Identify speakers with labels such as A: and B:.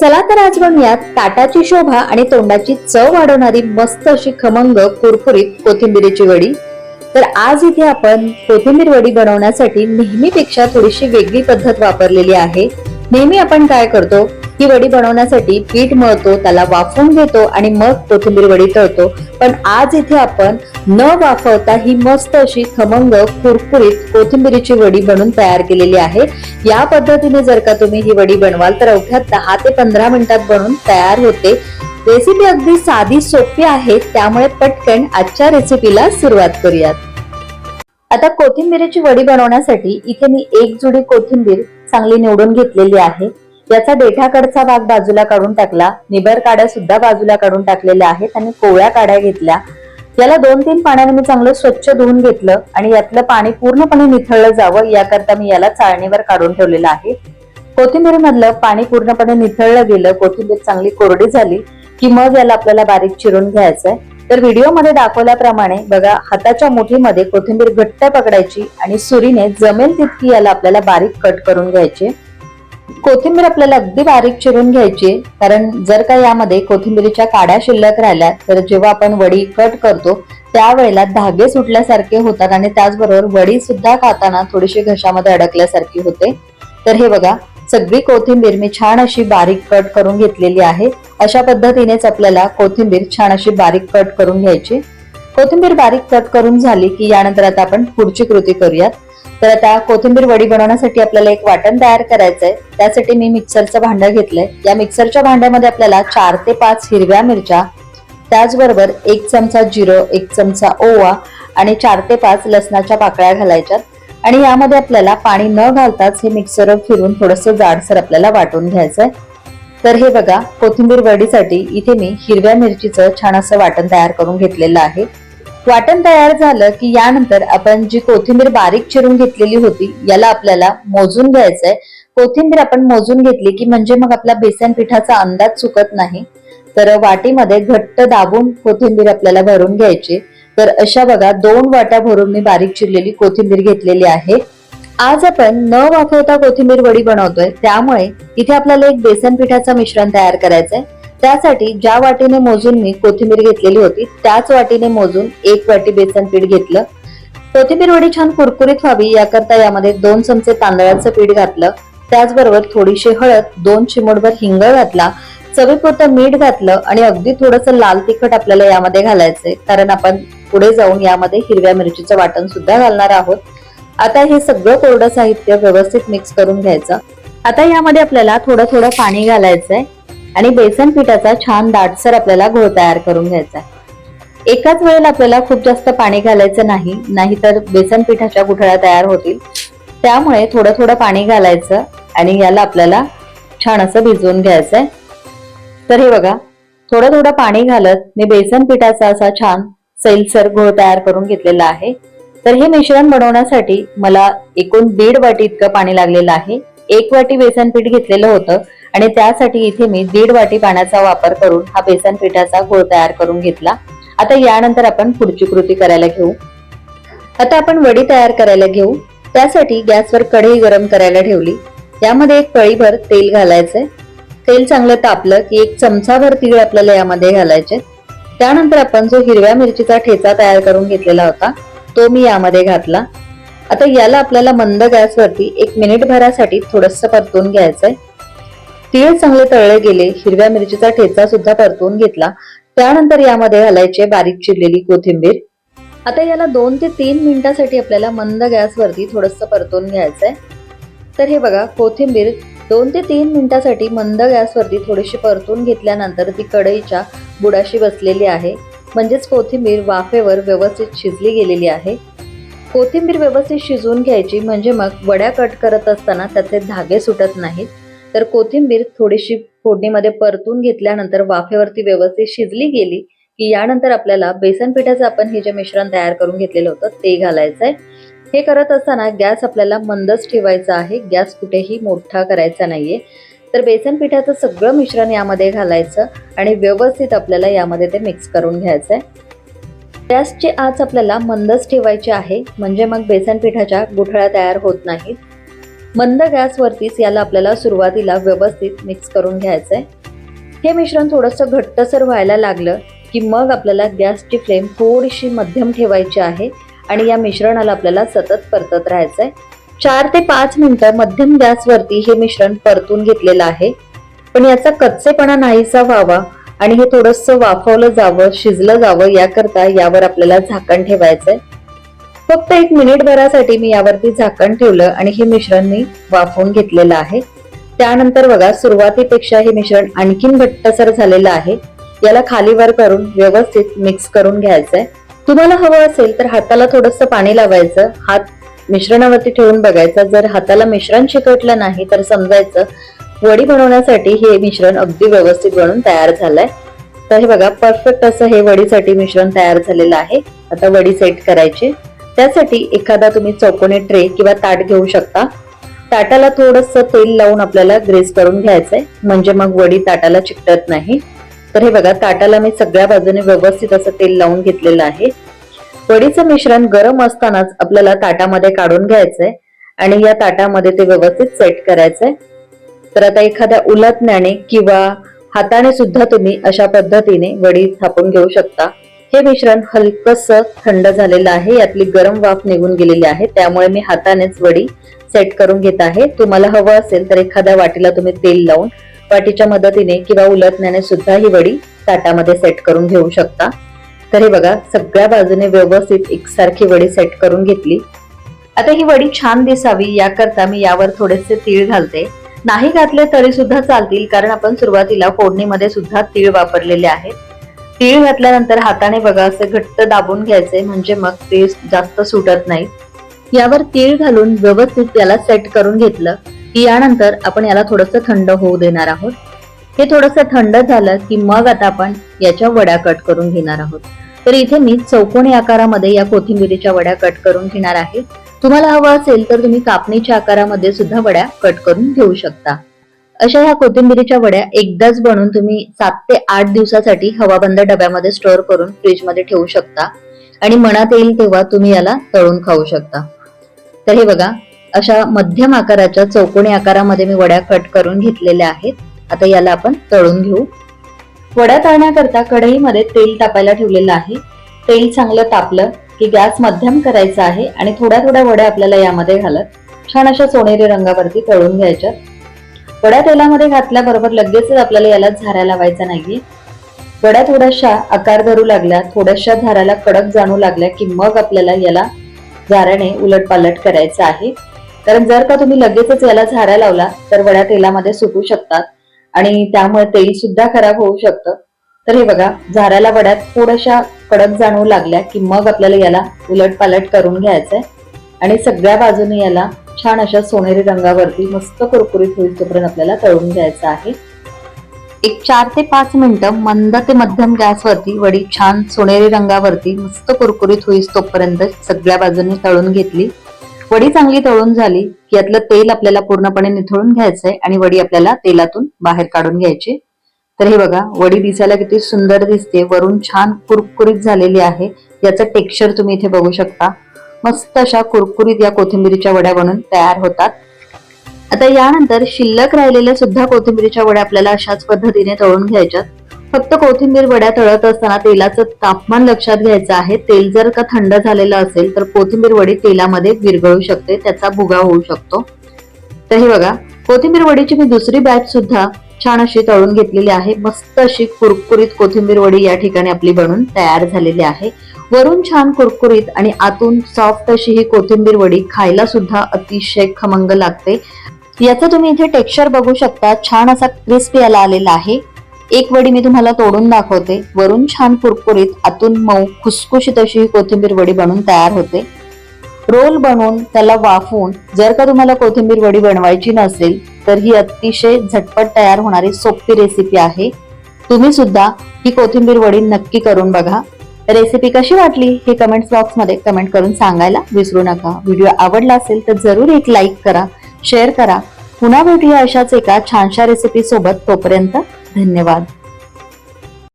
A: चला तर आज बनूयात ताटाची शोभा आणि तोंडाची चव वाढवणारी मस्त अशी खमंग कुरकुरीत कोथिंबिरीची वडी. तर आज इथे आपण कोथिंबीर वडी बनवण्यासाठी नेहमीपेक्षा थोडीशी वेगळी पद्धत वापरलेली आहे. नेहमी आपण काय करतो? ही वडी बनवण्यासाठी पीठ मळतो त्याला वाफवून घेतो आणि मग कोथिंबीर वडी तळतो. पण आज इथे आपण न वाफवता ही मस्त अशी खमंग कुरकुरीत कोथिंबीरीची वडी बनवून तयार केलेली आहे. या पद्धतीने जर का तुम्ही ही वडी बनवाल तर अवघ्या दहा ते पंधरा मिनिटात बनून तयार होते. रेसिपी अगदी साधी सोपी आहे त्यामुळे पटकन आजच्या रेसिपीला सुरुवात करूयात. आता कोथिंबीरीची वडी बनवण्यासाठी इथे मी एक जुडी कोथिंबीर चांगली निवडून घेतलेली आहे. याचा देठाकडचा भाग बाजूला काढून टाकला निबर काड्या सुद्धा बाजूला काढून टाकलेल्या आहेत आणि कोवळ्या काड्या घेतल्या. याला दोन तीन पाण्याने मी चांगलं स्वच्छ धुवून घेतलं आणि यातलं पाणी पूर्णपणे निथळलं जावं याकरता मी याला चाळणीवर काढून ठेवलेलं आहे. कोथिंबीर मधलं पाणी पूर्णपणे निथळलं गेलं कोथिंबीर चांगली कोरडी झाली की मग याला आपल्याला बारीक चिरून घ्यायचंय. तर व्हिडिओमध्ये दाखवल्याप्रमाणे बघा हाताच्या मुठीमध्ये कोथिंबीर घट्ट पकडायची आणि सुरीने जमेल तितकी याला आपल्याला बारीक कट करून घ्यायची. कोथिंबीर आपल्याला अगदी बारीक चिरून घ्यायची कारण जर का यामध्ये कोथिंबीरीच्या काड्या शिल्लक राहिल्या तर जेव्हा आपण वडी कट करतो त्यावेळेला धागे सुटल्यासारखे होतात आणि त्याचबरोबर वडी सुद्धा खाताना थोडीशी घशामध्ये अडकल्यासारखी होते. तर हे बघा सगळी कोथिंबीर मी छान अशी बारीक कट करून घेतलेली आहे. अशा पद्धतीनेच आपल्याला कोथिंबीर छान अशी बारीक कट करून घ्यायची. कोथिंबीर बारीक कट करून झाली की यानंतर आता आपण पुढची कृती करूयात. तर आता कोथिंबीर वडी बनवण्यासाठी आपल्याला एक वाटण तयार करायचंय. त्यासाठी मी मिक्सरचं भांडं घेतलंय. या मिक्सरच्या भांड्यामध्ये आपल्याला चार ते पाच हिरव्या मिरच्या त्याचबरोबर एक चमचा जिरं एक चमचा ओवा आणि चार ते पाच लसणाच्या पाकळ्या घालायच्यात आणि यामध्ये आपल्याला पाणी न घालताच हे मिक्सर फिरून थोडस जाडसर आपल्याला वाटून घ्यायचंय. तर हे बघा कोथिंबीर वडीसाठी इथे मी हिरव्या मिरचीचं छान असं वाटण तयार करून घेतलेलं आहे. वाटण तयार झालं की यानंतर आपण जी कोथिंबीर बारीक चिरून घेतलेली होती याला आपल्याला मोजून घ्यायचंय. कोथिंबीर आपण मोजून घेतली की म्हणजे मग आपला बेसन पिठाचा अंदाज चुकत नाही. तर वाटीमध्ये घट्ट दाबून कोथिंबीर आपल्याला भरून घ्यायची. तर अशा बघा दोन वाट्या भरून मी बारीक चिरलेली कोथिंबीर घेतलेली आहे. आज आपण न वाफवता कोथिंबीर वडी बनवतोय. त्यामुळे इथे आपल्याला एक बेसन पिठाचं मिश्रण तयार करायचंय. त्यासाठी ज्या वाटीने मोजून मी कोथिंबीर घेतलेली होती त्याच वाटीने मोजून एक वाटी बेसन पीठ घेतलं. कोथिंबीर वडी छान कुरकुरीत व्हावी याकरता यामध्ये दोन चमचे तांदळाचं पीठ घातलं. त्याचबरोबर थोडीशी हळद दोन चिमूटभर हिंग घातला. चवीपुरतं मीठ घातलं आणि अगदी थोडंसं लाल तिखट आपल्याला यामध्ये घालायचंय कारण आपण पुढे जाऊन यामध्ये हिरव्या मिरचीचं वाटण सुद्धा घालणार आहोत. आता हे सगळं कोरडं साहित्य व्यवस्थित मिक्स करून घ्यायचं. आता यामध्ये आपल्याला थोडं थोडं पाणी घालायचंय. आणि बेसन पिठाचा छान दाटसर आपल्याला घोळ तयार करून घ्यायचा आहे. एकाच वेळेला आपल्याला खूप जास्त पाणी घालायचं नाही नाहीतर बेसन पिठाच्या गुठळ्या तयार होतील. त्यामुळे थोडं थोडं पाणी घालायचं आणि याला आपल्याला छान असं भिजवून घ्यायचंय तर हे बघा थोडं थोडं पाणी घालत मी बेसन पिठाचा असा छान सैलसर घोळ तयार करून घेतलेला आहे. तर हे मिश्रण बनवण्यासाठी मला एकूण दीड वाटी इतकं पाणी लागलेलं आहे. एक वाटी बेसन पीठ घेतलेलं होतं आणि त्यासाठी इथे मी दीड वाटी पाण्याचा वापर करून हा बेसन पिठाचा गोळ तयार करून घेतला. आता यानंतर आपण पुढची कृती करायला घेऊ. आता आपण वडी तयार करायला घेऊ. त्यासाठी गॅसवर कढई गरम करायला ठेवली. यामध्ये एक पळीभर तेल घालायचंय. तेल चांगलं तापलं की एक चमचाभर तीळ आपल्याला यामध्ये घालायचे. त्यानंतर आपण जो हिरव्या मिरचीचा ठेचा तयार करून घेतलेला होता तो मी यामध्ये घातला. आता याला आपल्याला मंद गॅसवरती एक मिनिट भरासाठी थोडस परतून घ्यायचंय. तीळ चांगले तळले गेले हिरव्या मिरचीचा ठेचा सुद्धा परतून घेतला. त्यानंतर यामध्ये घालायचे बारीक चिरलेली कोथिंबीर. आता याला दोन ते तीन मिनिटासाठी आपल्याला मंद गॅसवरती थोडंसं परतून घ्यायचंय. तर हे बघा कोथिंबीर दोन ते तीन मिनिटासाठी मंद गॅसवरती थोडीशी परतून घेतल्यानंतर ती कढईच्या बुडाशी बसलेली आहे. म्हणजेच कोथिंबीर वाफेवर व्यवस्थित शिजली गेलेली आहे. कोथिंबीर व्यवस्थित शिजवून घ्यायची म्हणजे मग वड्या कट करत असताना त्याचे धागे सुटत नाहीत. तर कोथिंबीर थोडीशी फोडणीमध्ये परतून घेतल्यानंतर वाफेवरती व्यवस्थित शिजली गेली की यानंतर आपल्याला बेसन पिठाचं आपण हे जे मिश्रण तयार करून घेतलेलं होतं ते घालायचंय. हे करत असताना गॅस आपल्याला मंदच ठेवायचा आहे. गॅस कुठेही मोठा करायचा नाहीये. तर बेसन पिठाचं सगळं मिश्रण यामध्ये घालायचं आणि व्यवस्थित आपल्याला यामध्ये ते मिक्स करून घ्यायचंय. गॅसची आच आपल्याला मंदच ठेवायची आहे. म्हणजे मग बेसन पिठाच्या गुठळ्या तयार होत नाहीत. मंद गॅसवरतीच याला आपल्याला सुरुवातीला व्यवस्थित मिक्स करून घ्यायचं आहे हे मिश्रण थोडंसं घट्टसर व्हायला लागलं की मग आपल्याला गॅसची फ्लेम थोडीशी मध्यम ठेवायची आहे आणि या मिश्रणाला आपल्याला सतत परतत राहायचं आहे चार ते पाच मिनटं मध्यम गॅसवरती हे मिश्रण परतून घेतलेलं आहे. पण याचा कच्चेपणा नाहीसा व्हावा आणि हे थोडंसं वाफवलं जावं शिजलं जावं याकरता यावर आपल्याला झाकण ठेवायचं आहे फक्त एक मिनिट भरासाठी मी यावरती झाकण ठेवलं आणि हे मिश्रण मी वाफवून घेतलेलं आहे. त्यानंतर बघा सुरुवातीपेक्षा हे मिश्रण आणखीन घट्टसर झालेलं आहे. याला खालीवर करून व्यवस्थित मिक्स करून घ्यायचंय. तुम्हाला हवं असेल तर हाताला थोडंसं पाणी लावायचं. हात मिश्रणावरती ठेवून बघायचं. जर हाताला मिश्रण चिकटलं नाही तर समजायचं वडी बनवण्यासाठी हे मिश्रण अगदी व्यवस्थित बनून तयार झालंय. तर हे बघा परफेक्ट असं हे वडीसाठी मिश्रण तयार झालेलं आहे. आता वडी सेट करायची. त्यासाठी एखादा तुम्ही चौकोनी ट्रे किंवा ताट घेऊ शकता. ताटाला थोडस तेल लावून आपल्याला ग्रेस करून घ्यायचंय. म्हणजे मग वडी ताटाला चिकटत नाही. तर हे बघा ताटाला मी सगळ्या बाजूने व्यवस्थित असं तेल लावून घेतलेलं आहे. वडीचं मिश्रण गरम असतानाच आपल्याला ताटामध्ये काढून घ्यायचंय. आणि या ताटामध्ये ते व्यवस्थित सेट करायचंय. तर आता एखाद्या उलटण्याने किंवा हाताने सुद्धा तुम्ही अशा पद्धतीने वडी थापून घेऊ शकता. हे मिश्रण हलकस थंड झालेलं आहे. यातली गरम वाफ निघून गेलेली आहे. त्यामुळे मी हातानेच वडी सेट करून घेत आहे. तुम्हाला हवं असेल तर एखाद्या वाटीला तुम्ही तेल लावून वाटीच्या मदतीने किंवा उलटण्याने सुद्धा ही वडी ताटामध्ये सेट करून घेऊ शकता. तर हे बघा सगळ्या बाजूने व्यवस्थित एकसारखी वडी सेट करून घेतली. आता ही वडी छान दिसावी याकरता मी यावर थोडेसे तीळ घालते. नाही घातले तरी सुद्धा चालतील कारण आपण सुरुवातीला फोडणीमध्ये सुद्धा तीळ वापरलेले आहेत. तीळ घातल्यानंतर हाताने बघा असे घट्ट दाबून घ्यायचे म्हणजे मग ते जास्त सुटत नाही. यावर तीळ घालून व्यवस्थित याला सेट करून घेतलं की यानंतर आपण याला थोडंसं थंड होऊ देणार आहोत. हे थोडंसं थंड झालं की मग आता आपण याच्या वड्या कट करून घेणार आहोत. तर इथे मी चौकोनी आकारामध्ये या कोथिंबिरीच्या वड्या कट करून घेणार आहे. तुम्हाला हवं असेल तर तुम्ही कापणीच्या आकारामध्ये सुद्धा वड्या कट करून घेऊ शकता. अशा ह्या कोथिंबिरीच्या वड्या एकदाच बनवून तुम्ही सात ते आठ दिवसासाठी हवाबंद डब्यामध्ये स्टोअर करून फ्रीजमध्ये ठेवू शकता. आणि मनात येईल तेव्हा तुम्ही याला तळून खाऊ शकता. तर हे बघा अशा मध्यम आकाराच्या चौकोनी आकारामध्ये मी वड्या कट करून घेतलेल्या आहेत. आता याला आपण तळून घेऊ. वड्या तळण्याकरता कढईमध्ये तेल तापायला ठेवलेलं आहे. तेल चांगलं तापलं की गॅस मध्यम करायचा आहे आणि थोड्या थोड्या वड्या आपल्याला यामध्ये घालत छान अशा सोनेरी रंगावरती तळून घ्यायच्या. वड्या तेलामध्ये घातल्याबरोबर लगेचच आपल्याला याला झाऱ्या लावायचा नाहीये. वड्या थोड्याशा आकार धरू लागल्या थोड्याशा झाऱ्याला कडक जाणू लागल्या की मग आपल्याला याला झाऱ्याने उलट पालट करायचं आहे. कारण जर का तुम्ही लगेचच याला झाऱ्या लावला तर वड्या तेलामध्ये सुटू शकतात आणि त्यामुळे तेल सुद्धा खराब होऊ शकतं. तर हे बघा झाऱ्याला वड्यात थोड्याशा कडक जाणवू लागल्या की मग आपल्याला याला उलट पालट करून घ्यायचंय. आणि सगळ्या बाजूने याला छान अशा सोनेरी रंगावरती मस्त कुरकुरीत होईल तोपर्यंत आपल्याला तळून घ्यायचं आहे. एक चार ते पाच मिनिटं मंद ते मध्यम गॅसवरती वडी छान सोनेरी रंगावरती मस्त कुरकुरीत होईस तोपर्यंत सगळ्या बाजूने तळून घेतली. वडी चांगली तळून झाली की यातलं तेल आपल्याला पूर्णपणे निथळून घ्यायचंय आणि वडी आपल्याला तेलातून बाहेर काढून घ्यायची. तर हे बघा वडी दिसायला किती सुंदर दिसते वरून छान कुरकुरीत झालेली आहे. याचं टेक्स्चर तुम्ही इथे बघू शकता. मस्त अशा कुरकुरीत या कोथिंबीरीच्या वड्या बनून तयार होतात. आता यानंतर शिल्लक राहिलेल्या सुद्धा कोथिंबीरीच्या वड्या आपल्याला अशाच पद्धतीने तळून घ्यायच्यात. फक्त कोथिंबीर वड्या तळत असताना तेलाचं तापमान लक्षात घ्यायचं आहे. तेल जर का थंड झालेलं असेल तर कोथिंबीर वडी तेलामध्ये विरघळू शकते त्याचा भुगा होऊ शकतो. तर हे बघा कोथिंबीर वडीची मी दुसरी बॅच सुद्धा छान अशी तळून घेतलेली आहे. मस्त अशी कुरकुरीत कोथिंबीर वडी या ठिकाणी आपली बनून तयार झालेली आहे. वरून छान कुरकुरीत आणि आतून सॉफ्ट अशी ही कोथिंबीर वडी खायला सुद्धा अतिशय खमंग लागते. याचं तुम्ही इथे टेक्स्चर बघू शकता. छान असा क्रिस्पी याला आलेला आहे. एक वडी मी तुम्हाला तोडून दाखवते. वरून छान कुरकुरीत आतून मऊ खुसखुशीत अशी ही कोथिंबीर वडी बनून तयार होते. रोल बनवून त्याला वाफवून जर का तुम्हाला कोथिंबीर वडी बनवायची नसेल तर ही अतिशय झटपट तयार होणारी सोपी रेसिपी आहे. तुम्ही सुद्धा ही कोथिंबीर वडी नक्की करून बघा. रेसिपी कशी वाटली हे कमेंट बॉक्समध्ये कमेंट करून सांगायला विसरू नका. व्हिडिओ आवडला असेल तर जरूर एक लाईक करा शेअर करा. पुन्हा भेटूया अशाच एका छानशा रेसिपी सोबत. तोपर्यंत धन्यवाद.